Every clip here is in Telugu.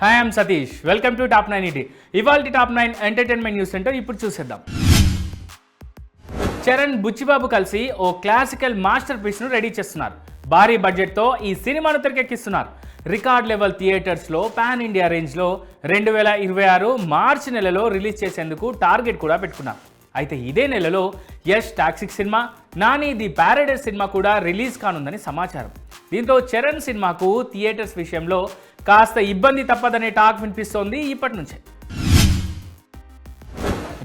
Hi I'm Satish welcome to top nine ET ఇవాళ top nine entertainment news center ఇప్పుడు చూసేద్దాం. చరణ్ బుచ్చిబాబు కలిసి ఓ క్లాసికల్ మాస్టర్ పీస్ను రెడీ చేస్తున్నారు. భారీ బడ్జెట్తో ఈ సినిమాను తెరకెక్కిస్తున్నారు. రికార్డ్ లెవెల్ థియేటర్స్లో పాన్ ఇండియా రేంజ్లో రెండు వేల ఇరవై ఆరు మార్చి నెలలో రిలీజ్ చేసేందుకు టార్గెట్ కూడా పెట్టుకున్నారు. అయితే ఇదే నెలలో యష్ టాక్సిక్ సినిమా నాని ది ప్యారడైస్ సినిమా కూడా రిలీజ్ కానుందని సమాచారం. దీంతో చరణ్ సినిమాకు థియేటర్స్ విషయంలో కాస్త ఇబ్బంది తప్పదనే టాక్ వినిపిస్తోంది ఇప్పటి నుంచే.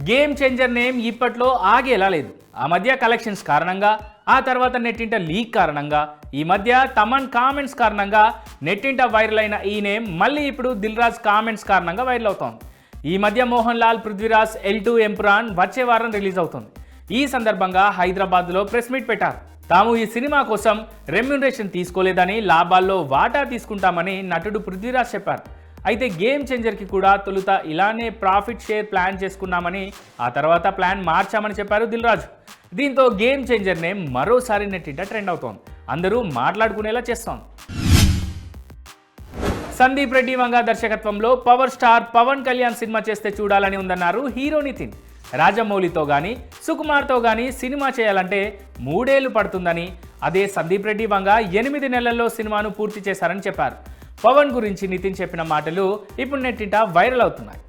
గేమ్ చేంజర్ నేమ్ ఇప్పట్లో ఆగేలా లేదు. ఆ మధ్య కలెక్షన్స్ కారణంగా ఆ తర్వాత నెట్టింట లీక్ కారణంగా ఈ మధ్య తమన్ కామెంట్స్ కారణంగా నెట్టింట వైరల్ అయిన ఈ నేమ్ మళ్ళీ ఇప్పుడు దిల్ రాజ్ కామెంట్స్ కారణంగా వైరల్ అవుతోంది. ఈ మధ్య మోహన్ లాల్ పృథ్వీరాజ్ ఎల్ టూ ఎంపురాన్ వచ్చే వారం రిలీజ్ అవుతుంది. ఈ సందర్భంగా హైదరాబాద్లో ప్రెస్ మీట్ పెట్టారు. తాము ఈ సినిమా కోసం రెమ్యునరేషన్ తీసుకోలేదని లాభాల్లో వాటా తీసుకుంటామని నటుడు పృథ్వీరాజ్ చెప్పారు. అయితే గేమ్ చేంజర్కి కూడా తొలుత ఇలానే ప్రాఫిట్ షేర్ ప్లాన్ చేసుకున్నామని ఆ తర్వాత ప్లాన్ మార్చామని చెప్పారు దిల్రాజు. దీంతో గేమ్ చేంజర్ నేమ్ మరోసారి నెట్టింట ట్రెండ్ అవుతోంది. అందరూ మాట్లాడుకునేలా చేస్తోంది. సందీప్ రెడ్డి వంగ దర్శకత్వంలో పవర్ స్టార్ పవన్ కళ్యాణ్ సినిమా చేస్తే చూడాలని ఉందన్నారు హీరో నితిన్. రాజమౌళితో కానీ సుకుమార్తో కానీ సినిమా చేయాలంటే మూడేళ్ళు పడుతుందని అదే సందీప్ రెడ్డి వంగ ఎనిమిది నెలల్లో సినిమాను పూర్తి చేశారని చెప్పారు. పవన్ గురించి నితిన్ చెప్పిన మాటలు ఇప్పుడు నెట్టింట వైరల్ అవుతున్నాయి.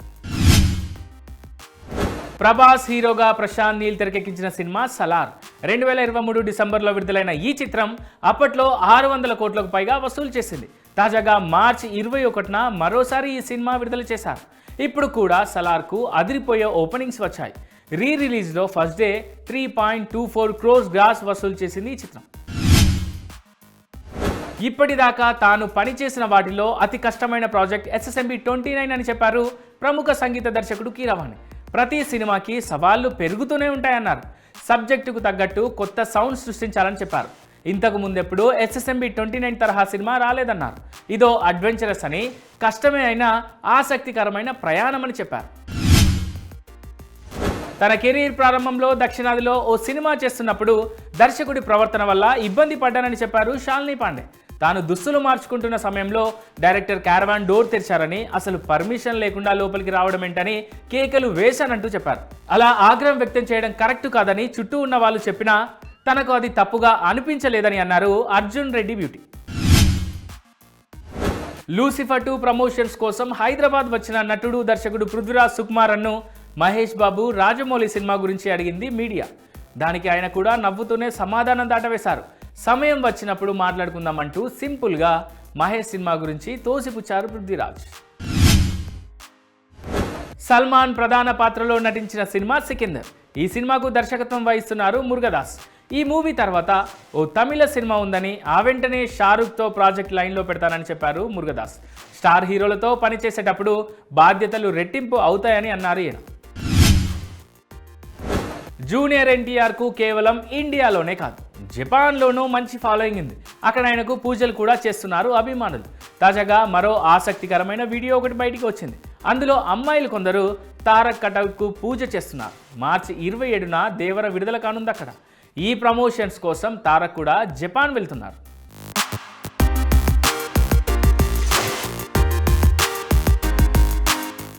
ప్రభాస్ హీరోగా ప్రశాంత్ నీల్ తెరకెక్కించిన సినిమా సలార్. రెండు వేల ఇరవై మూడు డిసెంబర్లో విడుదలైన ఈ చిత్రం అప్పట్లో ఆరు వందల కోట్లకు పైగా వసూలు చేసింది. తాజాగా మార్చి ఇరవై ఒకటిన మరోసారి ఈ సినిమా విడుదల చేశారు. ఇప్పుడు కూడా సలార్కు అదిరిపోయే ఓపెనింగ్స్ వచ్చాయి. రీ రిలీజ్లో first day three point two four crores gross వసూలు చేసింది ఈ చిత్రం. ఇప్పటిదాకా తాను పనిచేసిన వాటిలో అతి కష్టమైన ప్రాజెక్ట్ ఎస్ఎస్ఎంబి ట్వంటీ నైన్ అని చెప్పారు ప్రముఖ సంగీత దర్శకుడు కీరవాణి. ప్రతి సినిమాకి సవాళ్ళు పెరుగుతూనే ఉంటాయన్నారు. సబ్జెక్టుకు తగ్గట్టు కొత్త సౌండ్ సృష్టించాలని చెప్పారు. ఇంతకు ముందెప్పుడు ఎస్ఎస్ఎంబి ట్వంటీ నైన్ తరహా సినిమా రాలేదన్నారు. ఇదో అడ్వెంచరస్ అని కష్టమే అయినా ఆసక్తికరమైన ప్రయాణం అని చెప్పారు. తన కెరీర్ ప్రారంభంలో దక్షిణాదిలో ఓ సినిమా చేస్తున్నప్పుడు దర్శకుడి ప్రవర్తన వల్ల ఇబ్బంది పడ్డానని చెప్పారు షాలిని పాండే. తాను దుస్తులు మార్చుకుంటున్న సమయంలో డైరెక్టర్ క్యారవాన్ డోర్ తెరిచారని అసలు పర్మిషన్ లేకుండా లోపలికి రావడం ఏంటని కేకలు వేశానంటూ చెప్పారు. అలా ఆగ్రహం వ్యక్తం చేయడం కరెక్ట్ కాదని చుట్టూ ఉన్న వాళ్ళు చెప్పినా తనకు అది తప్పుగా అనిపించలేదని అన్నారు Arjun Reddy beauty. Lucifer two promotions కోసం హైదరాబాద్ వచ్చిన నటుడు దర్శకుడు పృథ్వీరాజ్ సుకుమారన్ను మహేష్ బాబు రాజమౌళి సినిమా గురించి అడిగింది మీడియా. దానికి ఆయన కూడా నవ్వుతూనే సమాధానం దాటవేశారు. సమయం వచ్చినప్పుడు మాట్లాడుకుందామంటూ సింపుల్గా మహేష్ సినిమా గురించి తోసిపుచ్చారు పృథ్వీరాజ్. సల్మాన్ ప్రధాన పాత్రలో నటించిన సినిమా సికిందర్. ఈ సినిమాకు దర్శకత్వం వహిస్తున్నారు మురుగదాస్. ఈ మూవీ తర్వాత ఓ తమిళ సినిమా ఉందని ఆ వెంటనే షారుఖ్తో ప్రాజెక్ట్ లైన్లో పెడతానని చెప్పారు మురుగదాస్. స్టార్ హీరోలతో పనిచేసేటప్పుడు బాధ్యతలు రెట్టింపు అవుతాయని అన్నారు ఈయన. జూనియర్ ఎన్టీఆర్కు కేవలం ఇండియాలోనే కాదు జపాన్లోనూ మంచి ఫాలోయింగ్ ఉంది. అక్కడ ఆయనకు పూజలు కూడా చేస్తున్నారు అభిమానులు. తాజాగా మరో ఆసక్తికరమైన వీడియో ఒకటి బయటికి వచ్చింది. అందులో అమ్మాయిలు కొందరు తారక్ కటక్కు పూజ చేస్తున్నారు. మార్చి ఇరవై ఏడున దేవర విడుదల కానుంది అక్కడ ఈ ప్రమోషన్స్ కోసం తారక్ కూడా జపాన్ వెళ్తున్నారు.